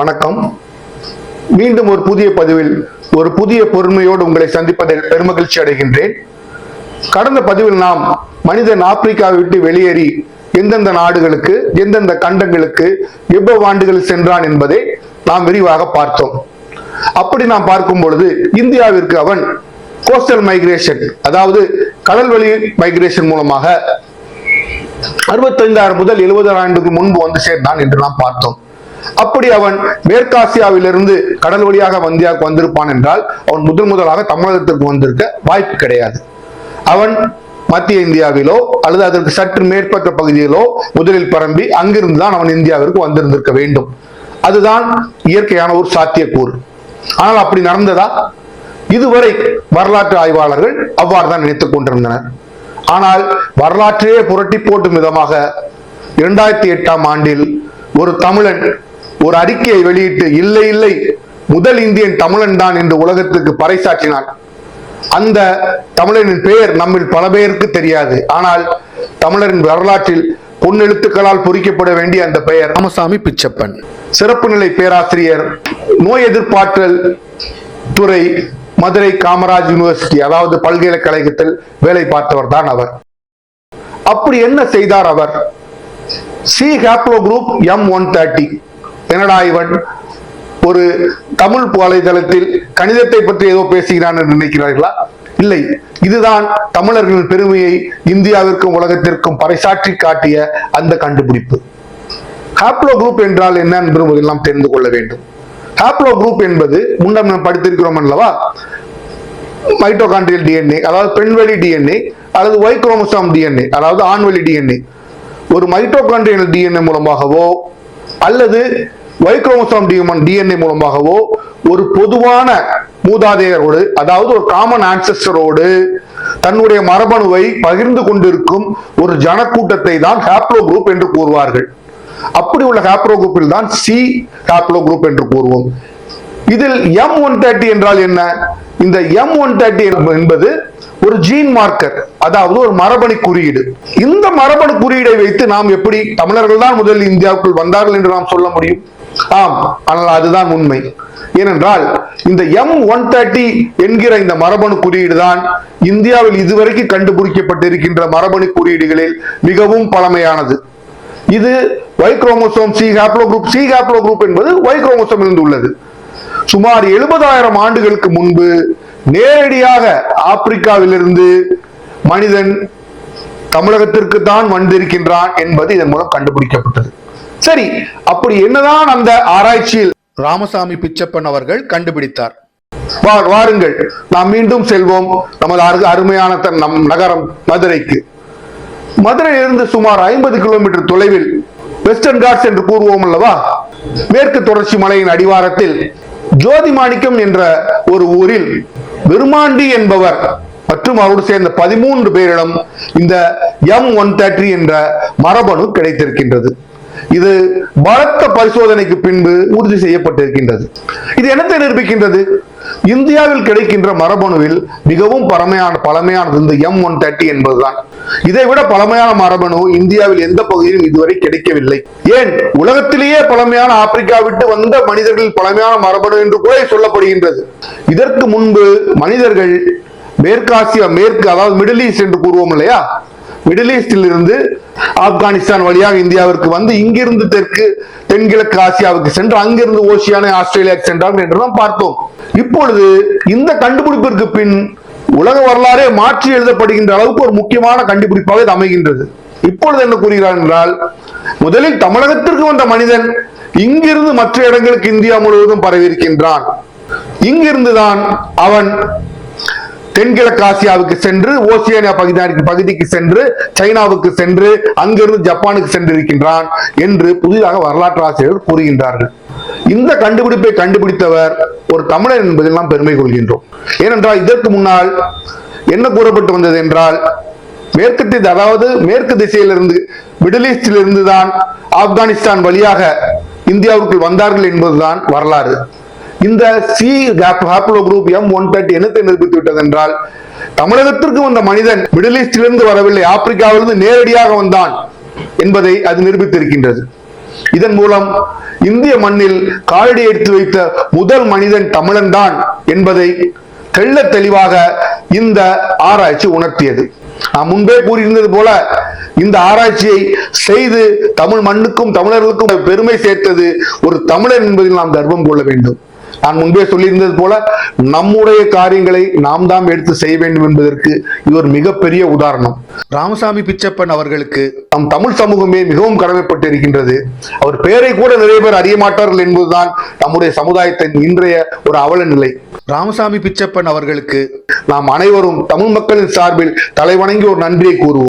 வணக்கம். மீண்டும் ஒரு புதிய பதிவில் ஒரு புதிய பொறுமையோடு உங்களை சந்திப்பதில் பெருமகிழ்ச்சி அடைகின்றேன். கடந்த பதிவில் நாம் மனிதன் ஆப்பிரிக்காவை விட்டு வெளியேறி எந்தெந்த நாடுகளுக்கு எந்தெந்த கண்டங்களுக்கு எவ்வளவு ஆண்டுகள் சென்றான் என்பதை நாம் விரிவாக பார்த்தோம். அப்படி நாம் பார்க்கும் பொழுது இந்தியாவிற்கு அவன் கோஸ்டல் மைக்ரேஷன் அதாவது கடல் வழி மைக்ரேஷன் மூலமாக அறுபத்தைந்தாயிரம் முதல் எழுபதாயிரம் ஆண்டுக்கு முன்பு வந்து சேர்ந்தான் என்று நாம் பார்த்தோம். அப்படி அவன் மேற்காசியாவிலிருந்து கடல் வழியாக வந்தியாவுக்கு வந்திருப்பான் என்றால் அவன் முதல் முதலாக தமிழகத்திற்கு வந்திருக்க வாய்ப்பு கிடையாது. அவன் மத்திய இந்தியாவிலோ அல்லது அதற்கு சற்று மேற்பட்ட பகுதியிலோ முதலில் பரம்பி அங்கிருந்து தான் அவன் இந்தியாவிற்கு வந்திருந்திருக்க வேண்டும். அதுதான் இயற்கையான ஒரு சாத்தியக்கூறு. ஆனால் அப்படி நடந்ததா? இதுவரை வரலாற்று ஆய்வாளர்கள் அவ்வாறு தான் நினைத்துக் கொண்டிருந்தனர். ஆனால் வரலாற்றையே புரட்டி போட்டும் விதமாக இரண்டாயிரத்தி எட்டாம் ஆண்டில் ஒரு தமிழன் ஒரு அறிக்கையை வெளியிட்டு இல்லை இல்லை முதல் இந்தியன் தமிழன் தான் என்று உலகத்துக்கு பறைசாற்றினான். அந்த தமிழனின் பெயர் நம்மில் பல பேருக்கு தெரியாது. ஆனால் தமிழரின் வரலாற்றில் பொன்னெழுத்துக்களால் பொறிக்கப்பட வேண்டிய அந்த பெயர் ராமசாமி பிச்சப்பன். சிறப்பு நிலை பேராசிரியர் நோய் எதிர்ப்பாற்றல் துறை மதுரை காமராஜ் யூனிவர்சிட்டி அதாவது பல்கலைக்கழகத்தில் வேலை பார்த்தவர் தான் அவர். அப்படி என்ன செய்தார் அவர்? C haplogroup M one thirty என்னடா இவன் ஒரு தமிழ் வலைதளத்தில் கணிதத்தை பற்றி ஏதோ பேசுகிறான் என்று நினைக்கிறார்களா? இல்லை. இதுதான் தமிழர்களின் பெருமையை இந்தியாவிற்கும் உலகத்திற்கும் பறைசாற்றி காட்டிய அந்த கண்டுபிடிப்பு. ஹாப்ளோ குரூப் என்றால் என்ன என்பது எல்லாம் தெரிந்து கொள்ள வேண்டும். ஹாப்ளோ குரூப் என்பது முன்னம் நாம் படித்திருக்கிறோம் அல்லவா? மைட்டோகாண்ட்ரியல் டிஎன்ஏ அதாவது பெண்வெளி டிஎன்ஏ அல்லது ஒய் குரோமோசாம் டிஎன்ஏ அதாவது ஆண்வெளி டிஎன்ஏ ஒரு மைட்டோகாண்ட்ரியல் டிஎன்ஏ மூலமாகவோ அல்லது வைக்ரோமோசோம் டியூமன் டிஎன்ஏ மூலமாகவோ ஒரு பொதுவான மூதாதையரோடு அதாவது ஒரு காமன் ஆன்சஸ்டரோடு தன்னுடைய மரபணுவை பகிர்ந்து கொண்டிருக்கும் ஒரு ஜனக்கூட்டத்தை தான் ஹேப்ரோ குரூப் என்று கூறுவார்கள். அப்படி உள்ள ஹேப்ரோ குரூப்பில் தான் சி ஹேப்ரோ குரூப் என்று கூறுவோம். இதில் எம் ஒன் தேர்ட்டி என்றால் என்ன? இந்த எம் ஒன் தேர்ட்டி என்பது ஒரு ஜீன் மார்க்கர் அதாவது ஒரு மரபணு குறியீடு. இந்த மரபணு குறியீடை வைத்து நாம் எப்படி தமிழர்கள் தான் முதலில் இந்தியாவுக்குள் வந்தார்கள் என்று நாம் சொல்ல முடியும்? ஆம் ஆனால் அதுதான் உண்மை. ஏனென்றால் இந்த எம் ஒன் தேர்ட்டி என்கிற இந்த மரபணு குறியீடு தான் இந்தியாவில் இதுவரைக்கும் கண்டுபிடிக்கப்பட்டிருக்கின்ற மரபணு குறியீடுகளில் மிகவும் பழமையானது. இது Y chromosome C haplogroup C haplogroup என்பது ஒய் குரோமோசோம் இருந்து உள்ளது சுமார் எழுபதாயிரம் ஆண்டுகளுக்கு முன்பு நேரடியாக ஆப்பிரிக்காவிலிருந்து மனிதன் தமிழகத்திற்கு தான் வந்திருக்கின்றான் என்பது இதன் மூலம் கண்டுபிடிக்கப்பட்டது. சரி அப்படி என்னதான் அந்த ஆராய்ச்சியில் ராமசாமி பிச்சப்பன் அவர்கள் கண்டுபிடித்தார். வா- வாருங்கள் நாம் மீண்டும் செல்வோம் நமது அரு- அருமையான நம் நகரம் மதுரைக்கு. மதுரையிலிருந்து சுமார் ஐம்பது கிலோமீட்டர் தொலைவில் வெஸ்டர்ன் காட்ஸ் என்று கூறுவோம் அல்லவா? மேற்கு தொடர்ச்சி மலையின் அடிவாரத்தில் ஜோதி மாணிக்கம் என்ற ஒரு ஊரில் விருமாண்டி என்பவர் மற்றும் அவரோடு சேர்ந்த பதிமூன்று பேரிடம் இந்த எம் ஒன் தேர்ட்டி என்ற மரபணு கிடைத்திருக்கின்றது. இது பலத்த பரிசோதனைக்கு பின்பு உறுதி செய்யப்பட்டிருக்கின்றது. இது என்னத்தை நிரூபிக்கின்றது? இந்தியாவில் கிடைக்கின்ற மரபணுவில் மிகவும் பழமையான பழமையானது இந்த எம் ஒன் தேர்ட்டி என்பதுதான். இதை விட பழமையான மரபணு இந்தியாவில் எந்த பகுதியிலும் இதுவரை கிடைக்கவில்லை. ஏன்? உலகத்திலேயே பழமையான ஆப்பிரிக்கா விட்டு வந்த மனிதர்கள் பழமையான மரபணு என்று கூட சொல்லப்படுகின்றது. இதற்கு முன்பு மனிதர்கள் மேற்காசியா மேற்கு அதாவது மிடில் ஈஸ்ட் என்று கூறுவோம் இல்லையா? மிடில் ஈஸ்டில் இருந்து ஆப்கானிஸ்தான் வழியாக இந்தியாவிற்கு வந்து இங்கிருந்து தெற்கு தென்கிழக்கு ஆசியாவுக்கு சென்று அங்கிருந்து ஓசியான ஆஸ்திரேலியாவுக்கு சென்றார்கள் என்று நாம் பார்த்தோம். இப்பொழுது இந்த கண்டுபிடிப்பிற்கு பின் உலக வரலாறே மாற்றி எழுதப்படுகின்ற அளவுக்கு ஒரு முக்கியமான கண்டுபிடிப்பாக இது அமைகின்றது. இப்பொழுது என்ன கூறுகிறார் என்றால் முதலில் தமிழகத்திற்கு வந்த மனிதன் இங்கிருந்து மற்ற இடங்களுக்கு இந்தியா முழுவதும் பரவி இருக்கின்றான் இங்கிருந்துதான் அவன் தென்கிழக்கு ஆசியாவுக்கு சென்று ஓசியானியா பகுதி பகுதிக்கு சென்று சைனாவுக்கு சென்று அங்கிருந்து ஜப்பானுக்கு சென்றிருக்கின்றான் என்று புதிதாக வரலாற்று ஆசிரியர்கள் கூறுகின்றார்கள். இந்த கண்டுபிடிப்பை கண்டுபிடித்தவர் ஒரு தமிழர் என்பதில் நாம் பெருமை கொள்கின்றோம். ஏனென்றால் இதற்கு முன்னால் என்ன கூறப்பட்டு வந்தது என்றால் மேற்கு அதாவது மேற்கு திசையிலிருந்து மிடில் ஈஸ்டிலிருந்து தான் ஆப்கானிஸ்தான் வழியாக இந்தியாவுக்குள் வந்தார்கள் என்பதுதான் வரலாறு. இந்த C haplogroup M one thirty என்னத்தை நிரூபித்து விட்டது என்றால் தமிழகத்திற்கு வந்த மனிதன் மிடில் ஈஸ்டிலிருந்து வரவில்லை ஆப்பிரிக்காவிலிருந்து நேரடியாக வந்தான் என்பதை அது நிரூபித்திருக்கின்றது. இதன் மூலம் இந்திய மண்ணில் காலடி எடுத்து வைத்த முதல் மனிதன் தமிழன் தான் என்பதை தெள்ள தெளிவாக இந்த ஆராய்ச்சி உணர்த்தியது. நான் முன்பே கூறியிருந்தது போல இந்த ஆராய்ச்சியை செய்து தமிழ் மண்ணுக்கும் தமிழர்களுக்கும் பெருமை சேர்த்தது ஒரு தமிழன் என்பதில் நாம் கர்வம் கொள்ள வேண்டும். நான் முன்பே சொல்லியிருந்தது போல நம்முடைய காரியங்களை நாம் தான் எடுத்து செய்ய வேண்டும் என்பதற்கு இது ஒரு மிகப்பெரிய உதாரணம். ராமசாமி பிச்சப்பன் அவர்களுக்கு நம் தமிழ் சமூகமே மிகவும் கடமைப்பட்டு இருக்கின்றது அவர் பெயரை கூட நிறைய பேர் அறிய மாட்டார்கள் என்பதுதான் நம்முடைய சமுதாயத்தின் இன்றைய ஒரு அவல நிலை. ராமசாமி பிச்சப்பன் அவர்களுக்கு நாம் அனைவரும் தமிழ் மக்களின் சார்பில் தலைவணங்கி ஒரு நன்றியை கூறுவோம்.